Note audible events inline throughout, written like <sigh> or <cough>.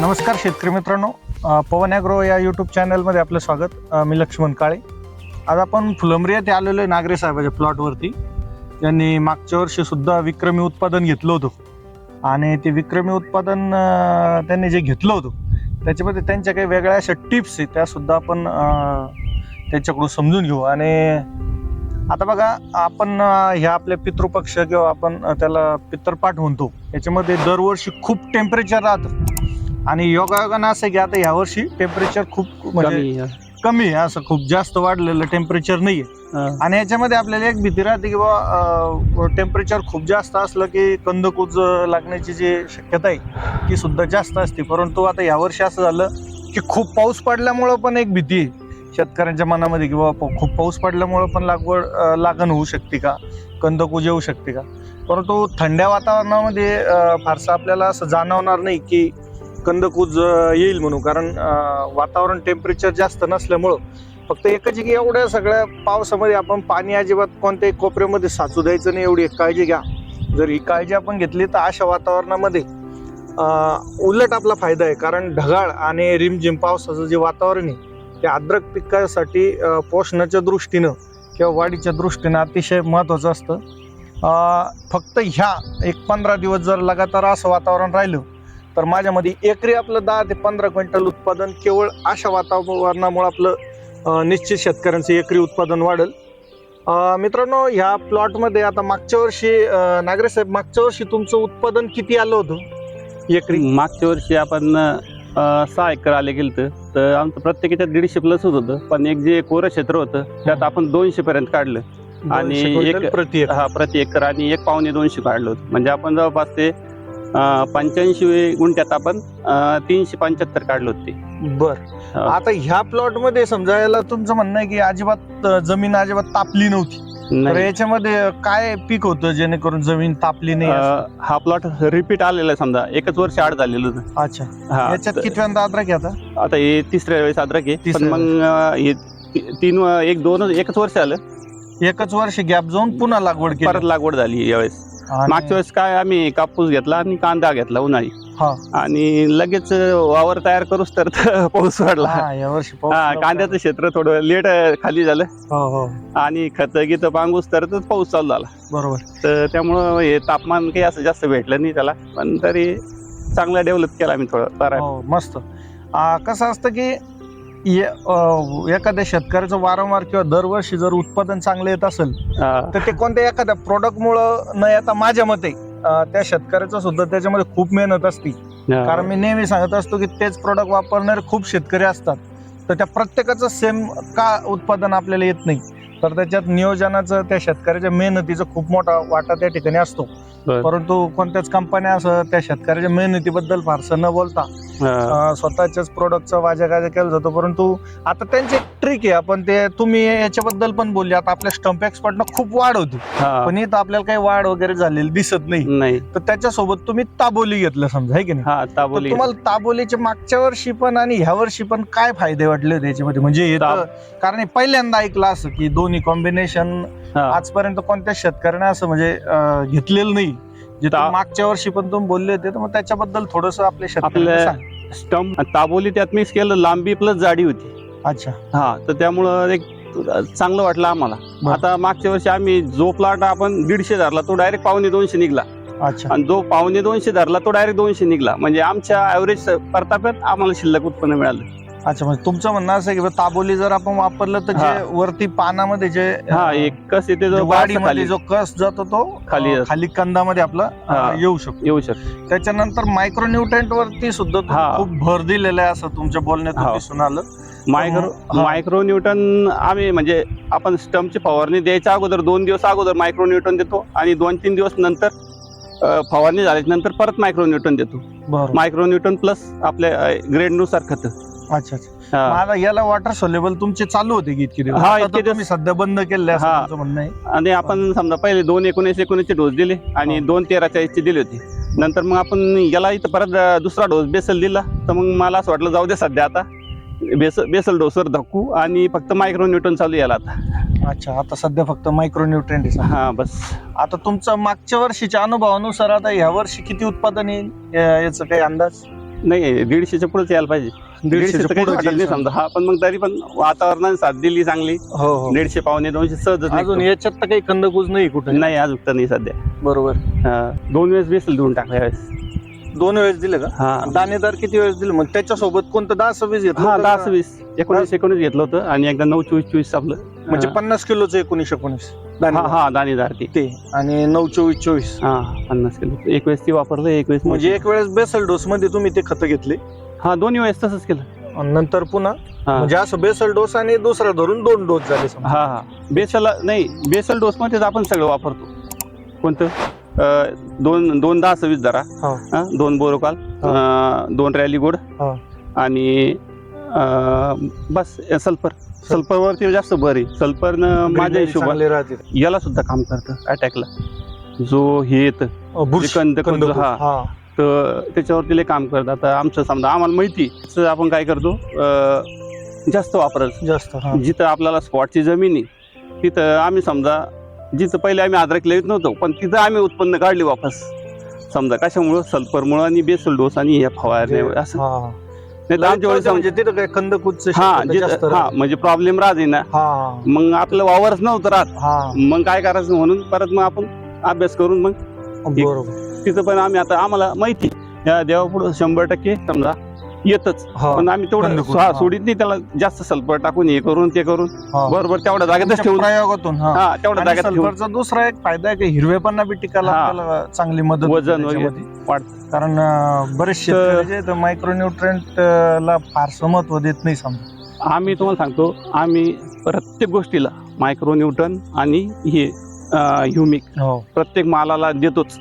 नमस्कार शेतकरी मित्रांनो. पवन ॲग्रो या यूट्यूब चॅनलमध्ये आपलं स्वागत. मी लक्ष्मण काळे. आज आपण फुलंब्री येथे आलेलो आहे नागरे साहेबाच्या प्लॉटवरती त्यांनी मागच्या वर्षी सुद्धा विक्रमी उत्पादन घेतलं होतं. आणि ते विक्रमी उत्पादन त्यांनी जे घेतलं होतं त्याच्यामध्ये त्यांच्या काही वेगळ्या अशा टिप्स आहेत त्या सुद्धा आपण त्यांच्याकडून समजून घेऊ. आणि आता बघा आपण ह्या आपल्या पितृपक्ष किंवा आपण त्याला त्याला पितरपाठ म्हणतो. याच्यामध्ये दरवर्षी खूप टेम्परेचर राहतं. आणि योगायोगानं असं आहे की आता ह्या वर्षी टेम्परेचर खूप म्हणजे कमी आहे. कमी आहे असं खूप जास्त वाढलेलं टेम्परेचर नाहीये हा. आणि याच्यामध्ये आपल्याला एक भीती राहते की बाबा टेम्परेचर खूप जास्त असलं की कंदकूज लागण्याची जी शक्यता आहे ती सुद्धा जास्त असते. परंतु आता यावर्षी असं झालं की खूप पाऊस पडल्यामुळं पण एक भीती आहे. शेतकऱ्यांच्या मनामध्ये की बाबा खूप पाऊस पडल्यामुळं पण लागवड अं, लागण होऊ शकते का? कंदकूज येऊ शकते का? परंतु थंड्या वातावरणामध्ये अं, फारसं आपल्याला असं जाणवणार नाही की कंदकूज येईल म्हणून. कारण वातावरण टेम्परेचर जास्त नसल्यामुळं फक्त एकच की एवढ्या सगळ्या पावसामध्ये आपण पाणी अजिबात कोणत्याही कोपऱ्यामध्ये साचू द्यायचं नाही. एवढी एक काळजी घ्या. जर ही काळजी आपण घेतली तर अशा वातावरणामध्ये उलट आपला फायदा आहे. कारण ढगाळ आणि रिमझिम पावसाचं जे वातावरण आहे ते अद्रक पिकासाठी पोषणाच्या दृष्टीनं किंवा वाढीच्या दृष्टीनं अतिशय महत्त्वाचं असतं. फक्त ह्या एक पंधरा दिवस जर लगातार असं वातावरण राहिलं तर माझ्यामध्ये एकरी आपलं दहा ते पंधरा क्विंटल उत्पादन केवळ अशा वातावरणामुळे आपलं निश्चित शेतकऱ्यांचं एकरी उत्पादन वाढेल. मित्रांनो ह्या प्लॉटमध्ये आता मागच्या वर्षी नागरे साहेब मागच्या वर्षी तुमचं उत्पादन किती आलं होतं एकरी? मागच्या वर्षी आपण सहा एकर आले गेलं तर आमचं प्रत्येकाच्या दीडशे प्लस होत होतं. पण एक जे कोरं क्षेत्र होतं त्यात आपण दोनशे पर्यंत काढलं. आणि एक- प्रति एकर. हा प्रति एकर आणि एक पावणे दोनशे काढलं होतं. म्हणजे आपण जवळपास ते पंच्याऐंशी गुंठ्यात आपण तीनशे पंच्याहत्तर काढलं होते. बर. आता ह्या प्लॉटमध्ये समजायला तुमचं म्हणणं आहे की अजिबात जमीन अजिबात तापली नव्हती. तर याच्यामध्ये काय पीक होतं जेणेकरून जमीन तापली नाही हा प्लॉट रिपीट आलेला आहे समजा. एकच वर्ष आड झालेलं होतं. अच्छा. याच्यात कितव्यांदा अद्रक आहे आता? आता हे तिसऱ्या वेळेस अद्रक आहे. पण मग हे तीन एक दोन एकच वर्ष आलं. एकच वर्ष गॅप जाऊन पुन्हा लागवड केली. परत लागवड झाली यावेळेस. मागच्या वेळेस काय आम्ही कापूस घेतला आणि कांदा घेतला उन्हाळी. हा. आणि लगेच वावर तयार करूच तर <laughs> पाऊस वाढला हा, कांद्याचं क्षेत्र थोडं लेट खाली झालं. हो हो. आणि खत गीत पांगूस तर पाऊस चालू झाला. बरोबर. तर त्यामुळं हे तापमान काही असं जास्त भेटलं नाही त्याला. पण तरी चांगला डेव्हलप केला आम्ही थोडं बरं. हो मस्त. कसं असतं की एखाद्या शेतकऱ्याचं वारंवार किंवा दरवर्षी जर उत्पादन चांगलं येत असेल. तर ते कोणत्या एखाद्या प्रोडक्टमुळं न येता माझ्या मते त्या शेतकऱ्याचं सुद्धा त्याच्यामध्ये खूप मेहनत असते कारण मी नेहमी सांगत असतो की तेच प्रोडक्ट वापरणारे खूप शेतकरी असतात तर त्या प्रत्येकाचं सेम का उत्पादन आपल्याला येत नाही तर त्याच्यात नियोजनाचं त्या शेतकऱ्याच्या मेहनतीचा खूप मोठा वाटा त्या ठिकाणी असतो. परंतु कोणत्याच कंपन्या असं त्या शेतकऱ्याच्या मेहनतीबद्दल फारसं न बोलता. अं, स्वतःच्याच प्रोडक्टचा वाजा केला जातो. परंतु आता त्यांची एक ट्रिक आहे. आपण ते तुम्ही याच्याबद्दल पण बोलले. आता आपल्या स्टंप एक्सपर्टनं खूप वाढ होती. हा. पण इथं आपल्याला काही वाढ वगैरे झालेली दिसत नाही. नाही. तर त्याच्यासोबत तुम्ही ताबोली घेतलं समजा आहे की नाही? हा तर ताबोली तुम्हाला ताबोलीचे मागच्या वर्षी पण आणि ह्या वर्षी पण काय फायदे वाटले होते याच्यामध्ये? म्हणजे हे तर- कारण हे पहिल्यांदा ऐकलं असं की दोन्ही कॉम्बिनेशन हा. आजपर्यंत कोणत्या शेतकऱ्याने असं म्हणजे अं, घेतलेलं नाही. जे ता- तुम्ही मागच्या वर्षी पण तुम्ही बोलले होते तर मग त्याच्याबद्दल थोडस आपल्या शेतकऱ्यांना आपल्या- सांग. स्टंप ताबोली त्यात मिक्स केलं लांबी प्लस जाडी होती. अच्छा. हा तर त्यामुळं एक चांगलं वाटलं आम्हाला. बरं. आता मागच्या वर्षी आम्ही जो प्लॉट आपण दीडशे धरला तो डायरेक्ट पावणे दोनशे निघला. अच्छा. आणि जो पावणे दोनशे धरला तो डायरेक्ट दोनशे निघला. म्हणजे आमच्या ऍव्हरेज परताप्यात आम्हाला शिल्लक उत्पन्न मिळालं. अच्छा म्हणजे तुमचं म्हणणं असं आहे की ताबोली जर आपण वापरलं तर जे. वरती पानामध्ये जे हा अं, एक कस येते जे जो वाढीमध्ये खाली जो कस जातो तो खाली अं. खाली कंदामध्ये आपला अं. येऊ शकतो येऊ शकतो त्याच्यानंतर मायक्रोन्युट्रंट वरती सुद्धा तुम्ही हा. खूप भर दिलेला आहे असं तुमच्या बोलण्यातून हा. दिसून आलं मायक्रो हा. मायक्रो न्यूटन आम्ही म्हणजे आपण स्टमची फवारणी द्यायच्या अगोदर दोन दिवस अगोदर मायक्रो न्यूटन देतो आणि दोन तीन दिवस नंतर अ, फवारणी झाल्याच्यानंतर परत मायक्रो न्यूटन देतो बरोबर मायक्रो न्यूटन प्लस आपल्या ग्रेडनुसार खत अच्छा अच्छा. मला याला वॉटर सोलेबल तुमचे चालू होते की इतके दिवस? हा, आता इतके तर दिवस. तुम्ही सध्या बंद केले असं हा. तुमचं म्हणणं आहे? आणि आपण समजा पहिले दोन एकोणीस एकोणीसचे डोस दिले आणि हा. दोन तेरा चाळीसचे दिले होते. नंतर मग आपण याला इथं परत अ, दुसरा डोस बेसल दिला. तर मग मला असं वाटलं जाऊ दे सध्या आता. बेस बेसल डोसवर धक्कू आणि फक्त मायक्रो न्यूटन चालू याला आता. अच्छा आता सध्या फक्त मायक्रो न्यूट्रेंट हा बस. आता तुमचा मागच्या वर्षीच्या अनुभवानुसार आता ह्या वर्षी किती उत्पादन येईल? या- याचा काही अंदाज? नाही दीडशेच्या पुढेच यायला पाहिजे. दीडशेचं काही पुढं गेलं समजा. हा पण मग तरी पण वातावरणाने साथ दिली चांगली. हो हो. दीडशे पावणे दोनशे सहज अजून याच्यात तर काही कंदकूज नाही कुठे. नाही अजून तर नाही सध्या. बरोबर. हा, दोन वेळेस बेसल देऊन टाकला यावेळेस. दोन वेळेस दिले का? हा. दाणेदार किती वेळेस दिले? मग त्याच्यासोबत कोणतं दहा सव्वीस घेतलं हा होतं दहा का? वीस एकोणीस एकोणीस घेतलं होतं आणि एकदा नऊ चोवीस चोवीस आपलं म्हणजे हा. पन्नास किलोचं एकोणीस एकोणीस. हा दाणेदार. हा दाणेदार ते. ते. आणि नऊ चोवीस चोवीस. हा पन्नास किलो. एक वेळेस ती वापरलं एक वेळेस म्हणजे एक वेळेस बेसल डोस मध्ये तुम्ही ते खत घेतले. हा दोन्ही वेळेस तसंच केलं. आणि नंतर पुन्हा हा. म्हणजे असं बेसल डोस आणि दुसरा धरून दोन डोस झाले समजा. हा हा. बेसल नाही बेसल डोस मध्येच आपण सगळं वापरतो. कोणतं? अं, दोन दोन दहा सव्वीस हा. हा, दोन बोरोकाल अं, दोन रॅली गोड हा. आणि अं, बस सल्फर. सल्फर. वरती जास्त भर आहे. सल्फर माझ्या Greenery हिशोबात चांगले राहते. याला सुद्धा काम करतं अटॅकला जो हे येतं अ, बुरशी. हा. हा. तर त्याच्यावरती लय काम करतात. आता आमचं समजा आम्हाला माहिती तर आपण काय करतो अं, जास्त वापरायचं. जास्त हा. जिथं आपल्याला स्पॉटची जमीन आहे तिथं आम्ही समजा जिथं पहिले आम्ही अद्रक लावत नव्हतो पण तिथं आम्ही उत्पन्न काढली वापस. समजा कशामुळं? सल्फरमुळं आणि बेसल डोस आणि हे फवारण्यामुळे असं. हा. नाही तर आमच्या वेळेस म्हणजे तिथं काय कंदकूदचं हा शक्यता जास्त जिथं हा राहते. म्हणजे प्रॉब्लेम राहते ना. हा. मग आपलं वावरच नव्हतं राहत. हा. मग काय करायचं म्हणून परत मग आपण अभ्यास करून मग बरोबर. तिथं पण आम्ही आता आम्हाला माहिती या देवापुढं शंभर टक्के समजा येतच. हा. पण आम्ही तेवढं हा, हा. सोडीत नाही त्याला जास्त सल्फर टाकून हे करून ते करून. हा. बरोबर तेवढ्या जागेतच ठेवून. प्रयोगातून हा. हा तेवढ्या आणि जागेत ठेवून. सल्फरचा दुसरा एक फायदा आहे की हिरवेपणा बी टिकायला हा. आपल्याला चांगली मदत होते वजन वगैरे त्याच्यामध्ये. वाढतं कारण तर मायक्रोन्युट्रेंट ला फारसं महत्त्व देत नाही समजा. आम्ही तुम्हाला सांगतो आम्ही प्रत्येक गोष्टीला मायक्रो न्यूटन आणि हे ह्युमिक हो. प्रत्येक मालाला देतोच.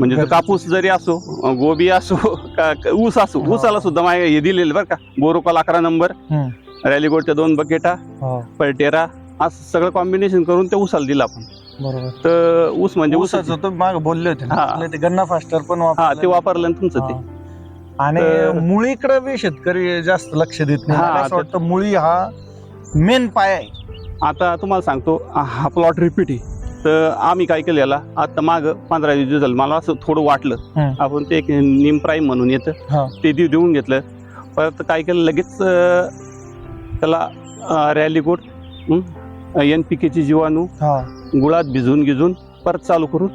म्हणजे तो. कापूस जरी असो गोबी असो <laughs> का ऊस असो हा. ऊसाला सुद्धा माय हे दिलेलं बरं का. बोरोकॉल अकरा नंबर हम्म. रॅलीगोडच्या दोन बकेटा हो. पलटेरा असं सगळं कॉम्बिनेशन करून ते ऊसाला दिलं आपण. बरोबर. तर ऊस म्हणजे ऊसाचं तुम्ही माग बोलले होते ना. हा. आपलं ते गन्ना फास्टर पण हा वापरलं. ते वापरलं ना तुमचं ते. हा. आणि तर- मुळीकडे बी शेतकरी जास्त लक्ष देत नाही. हा, मला असं ते- वाटतं मुळी हा मेन पाय आहे. आता तुम्हाला सांगतो हा प्लॉट रिपीट आहे. तर आम्ही काय केलं याला? आता माग पंधरा वीस दिवस झालं. मला असं थोडं वाटलं. आपण ते एक निम प्राईम म्हणून. येतं. ते देऊ देऊन घेतलं. परत काय केलं? लगेच त्याला रॅली कोट एन पी केची जीवाणू गुळात भिजवून गिजून परत चालू करून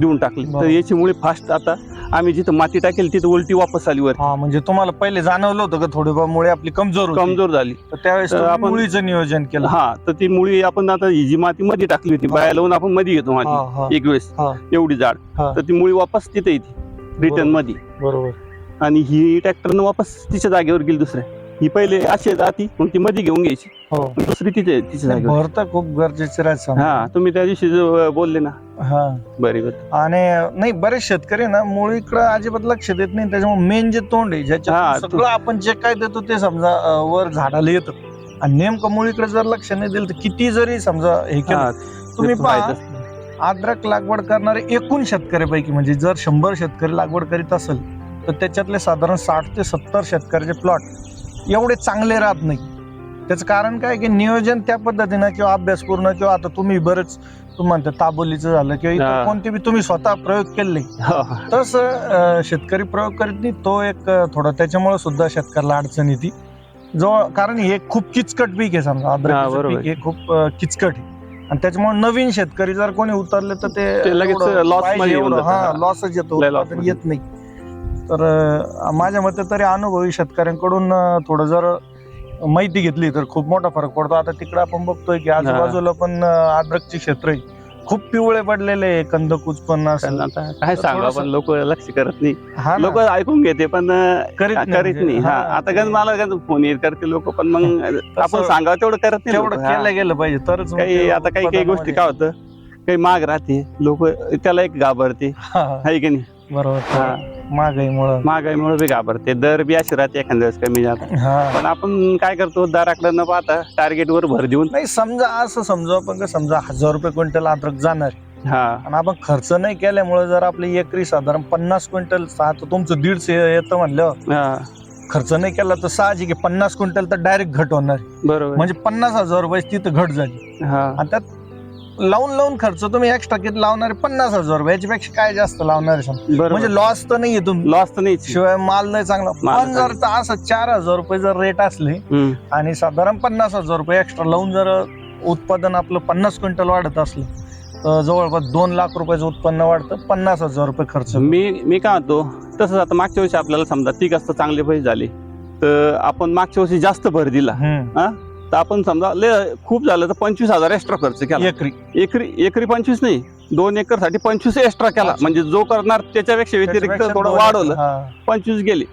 देऊन टाकली. तर. याच्यामुळे फास्ट आता आम्ही जिथं माती टाकेल तिथं उलटी वापस आली वर हा म्हणजे तुम्हाला पहिले जाणवलं होतं का थोडी मुळे आपली कमजोर होती. कमजोर झाली तर त्यावेळेस तर आपण- मुळीचं नियोजन केलं हा तर ती मुळी आपण आता ही जी माती मध्ये टाकली होती. बाया लावून आपण मध्ये घेतो हा, माती हा, एक वेळेस हा. एवढी जाड हा. तर ती मुळी वापस तिथे येते रिटर्न. मध्ये बरोबर आणि ही ट्रॅक्टरनं वापस तिच्या जागेवर गेली दुसऱ्या ही पहिले अशी जाती मग ती मध्ये घेऊन घ्यायची हो. दुसरी तिथे तिच्या जागेवर भर तर खूप गरजेचे राहत हा तुम्ही त्या दिवशी जो बोलले ना. हा. बरी बरं आणि नाही बरेच शेतकरी ना मुळीकडे अजिबात लक्ष देत नाही त्याच्यामुळे मेन जे तोंड आहे हा, ज्याच्यात तो- सगळं आपण जे काय देतो ते समजा अं, वर झाडाला येतं. आणि नेमकं मुळीकडे जर लक्ष नाही दिलं तर किती जरी समजा हे केलं हा, तुम्ही ते पहा माहीतच नाही. अद्रक लागवड करणारे एकूण शेतकऱ्यापैकी म्हणजे जर शंभर शेतकरी लागवड करीत असेल तर त्याच्यातले साधारण साठ ते सत्तर शेतकऱ्याचे प्लॉट एवढे चांगले राहत नाही त्याचं कारण काय की नियोजन त्या पद्धतीनं किंवा अभ्यासपूर्ण किंवा आता तुम्ही बरेच तुम्ही म्हणता ताबोलीचं झालं किंवा इतर हा. कोणते बी तुम्ही स्वतः प्रयोग केले हा. तसं अं, शेतकरी प्रयोग करीत नाही तो एक अं, थोडा त्याच्यामुळे सुद्धा शेतकऱ्याला अडचण येते जो कारण हे खूप किचकट पीक आहे समजा अद्रकाचं बरोबर. पीक हे खूप अं, किचकट आहे आणि त्याच्यामुळे नवीन शेतकरी जर कोणी उतरले तर ते ते लगेच एवढं loss पाहिजे मध्ये येऊन एवढं, जातं. हा हा. लॉसच येतो लय loss उत्पादनमध्ये. येत नाही तर अं, माझ्या मते तरी अनुभवी शेतकऱ्यांकडून अं, थोडं जर माहिती घेतली तर खूप मोठा फरक पडतो. आता तिकडे आपण बघतोय की आजूबाजूला पण अं, अद्रकची क्षेत्र आहे. खूप पिवळे पडलेले कंदकूच पण असेल आता काय सांगा पण लोक लक्ष करत नाही. लोक ऐकून घेते पण करीत नाही करीत म्हणजे. नाही. आता गण मला फोन येत करते लोक पण मग <laughs> आपण सांगावं तेवढं करत नाही तेवढं. केलं गेलं पाहिजे तरच काही आता काही काही गोष्टी काय होतं काही माग राहते लोक त्याला एक घाबरते. आहे की नाही? बरोबर. महागाईमुळं. महागाईमुळे बी घाबरते. दर बी अशी राहते एखाद्या वेळेस कमी जात हा. पण आपण काय करतो दराकडे न पाहता टार्गेट वर भर देऊन नाही समजा असं समजा आपण का समजा हजार रुपये क्विंटल अद्रक जाणार. हा. आणि आपण खर्च नाही केल्यामुळे जर आपली एकरी साधारण पन्नास क्विंटल आता तुमचं दीडशे येतं म्हणलं हा. खर्च नाही केला तर साहजिक आहे, पन्नास क्विंटल तर डायरेक्ट घट होणार. बरोबर. म्हणजे पन्नास हजार रुपये तिथं घट झाली. हा. आणि त्यात लावून लावून खर्च तुम्ही एक्स्ट्रा किती लावणार? पन्नास हजार रुपये याच्यापेक्षा काय जास्त लावणार? बरोबर म्हणजे लॉस तर नाहीये तुम्ही लॉस तर नाही शिवाय माल नाही चांगला माल पण जर असं चार हजार रुपये जर रेट असले हम्म. आणि साधारण पन्नास हजार रुपये एक्स्ट्रा लावून जर उत्पादन आपलं पन्नास क्विंटल वाढत असलं तर जवळपास दोन लाख रुपयाचं उत्पन्न वाढतं पन्नास हजार रुपये खर्च मी मी काय म्हणतो तसंच आता मागच्या वर्षी आपल्याला समजा ती असतं चांगले पैसे झाले तर आपण मागच्या वर्षी जास्त भर दिला हम्म. तर आपण समजा ले खूप झालं तर पंचवीस हजार एक्स्ट्रा खर्च केला. एकरी. एकरी एकरी पंचवीस नाही दोन एकरसाठी पंचवीस एक्स्ट्रा केला. म्हणजे जो करणार त्याच्यापेक्षा व्यतिरिक्त थोडं वाढवलं. पंचवीस गेले.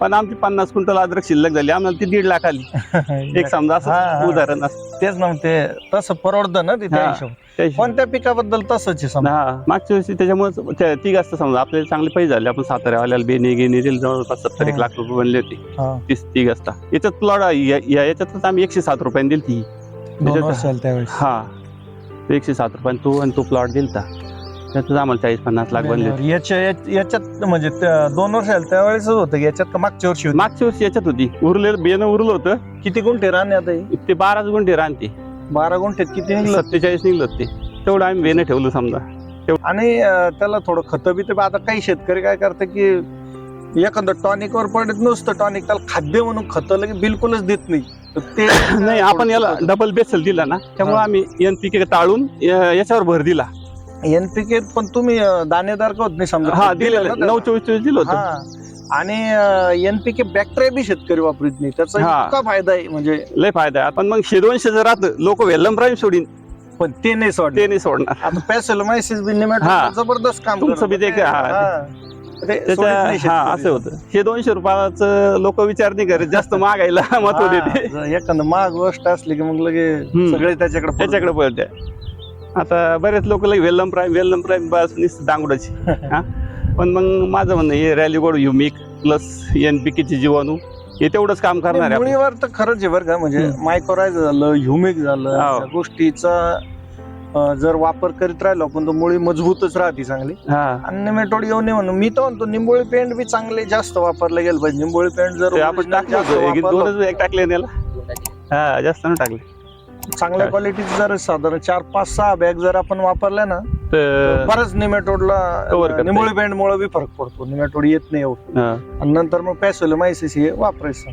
पण आमची पन्नास क्विंटल अद्रक शिल्लक झाली. आम्हाला ती दीड लाख आली. <laughs> एक समजा. असं उदाहरण असं तेच ना ते तसं परवडतं ना तिथे त्या हिशोबाने. कोणत्या पिकाबद्दल तसंच आहे समजा? हा मागच्या वर्षी त्याच्यामुळे ती असतं समजा. आपल्याला चांगले पैसे झाले. आपण साताऱ्यावाल्याला बेने गेने दिले जवळपास सत्तर एक हा. लाख रुपये बनले होते. हा. तीस ती असता याच्यात प्लॉट याच्यातच आम्ही एकशे सात रुपयांनी दिली ती. दोन त्याच्यात- वर्ष झाली त्यावेळेस. हा. तो एकशे सात रुपयाने तो आणि तो प्लॉट दिलता. त्यातच आम्हाला चाळीस पन्नास लाख बनले होते. याच्या याच- याच्यात म्हणजे त्या दोन वर्ष झाली. त्यावेळेस होतं. की याच्यात का मागच्या वर्षी होती? मागच्या वर्षी याच्यात होती. उरलेलं बेनं उरलं होतं. किती गुंठे राहणे आता हे? ते बाराच गुंठे राहते. बारा गुंठेत किती निघलं? सत्तेचाळीस निघलं होते तेवढं आम्ही बेनं ठेवलं समजा. आणि अं, त्याला थोडं खत बी ते आता काही शेतकरी काय करते की एखादं टॉनिक वर पडत नुसतं टॉनिक त्याला खाद्य म्हणून खत लगे बिलकुलच देत नाही. तर ते <coughs> नाही आपण याला डबल बेसल दिला ना त्यामुळे हा. आम्ही एनपीके टाळून या- याच्यावर भर दिला. एनपीके पण तुम्ही अं, दाणेदार का होत नाही समजा? हा दिलेलं नऊ चोवीस चोवीस दिलं होतं. हा. आणि एनपीके बॅक्टेरिया बी शेतकरी वापरत नाही त्याचा हा. इतका फायदा आहे म्हणजे लय फायदा आहे पण मग शेदोनशे जर राहतं लोक वेल्लम प्राईम सोडीन पण ते नाही सोड ते नाही सोडणार आता पॅसेलोमायसिस बी निमेट हा. जबरदस्त काम तुमचं करतं. बी ते का- हा. हा. ते सोडत त्याच्या नाही हा शेतकरी. असं होतं हे दोनशे रुपयाचं लोक विचार नाही करत जास्त महागायला महत्त्व देते हा, एखादं महाग गोष्ट असली की मग लगे हम्म. सगळे त्याच्याकडे पळतात. त्याच्याकडे पळते आता बरेच लोक लगे वेल्लम प्राईम वेल्लम प्राईम बस नुसतं डांगुडाची <laughs> हा पण मग माझं म्हणणं हे रॅली गोड युमिक प्लस एनपीकेचे जीवाणू हे तेवढंच काम करणार आहे. मुळीवर तर खरंच आहे बरं का म्हणजे. मायक्रोरायझ झालं ह्युमिक झालं हो. या गोष्टीचा अं, जर वापर करीत राहिलो आपण तर मुळी मजबूतच राहते चांगली हा आणि नेमॅटोड येऊ नये म्हणून मी तर म्हणतो निंबोळी पेंट बी चांगले जास्त वापरले गेलं पाहिजे निंबोळी पेंट जर ते आपण original टाकलं जास्त होतं एक वापरलं, दोनच एक टाकले याला हा जास्त नाही टाकले चांगल्या क्वालिटीचे जर साधारण चार पाच सहा बॅग जर आपण वापरल्या ना तर बरंच निमेटोडला करता निंबोळी पेंट मुळे बी फरक पडतो. निमेटोड येत नाही एवढं. हा. आणि नंतर मग पॅसोल मायसिस हे वापरायचं.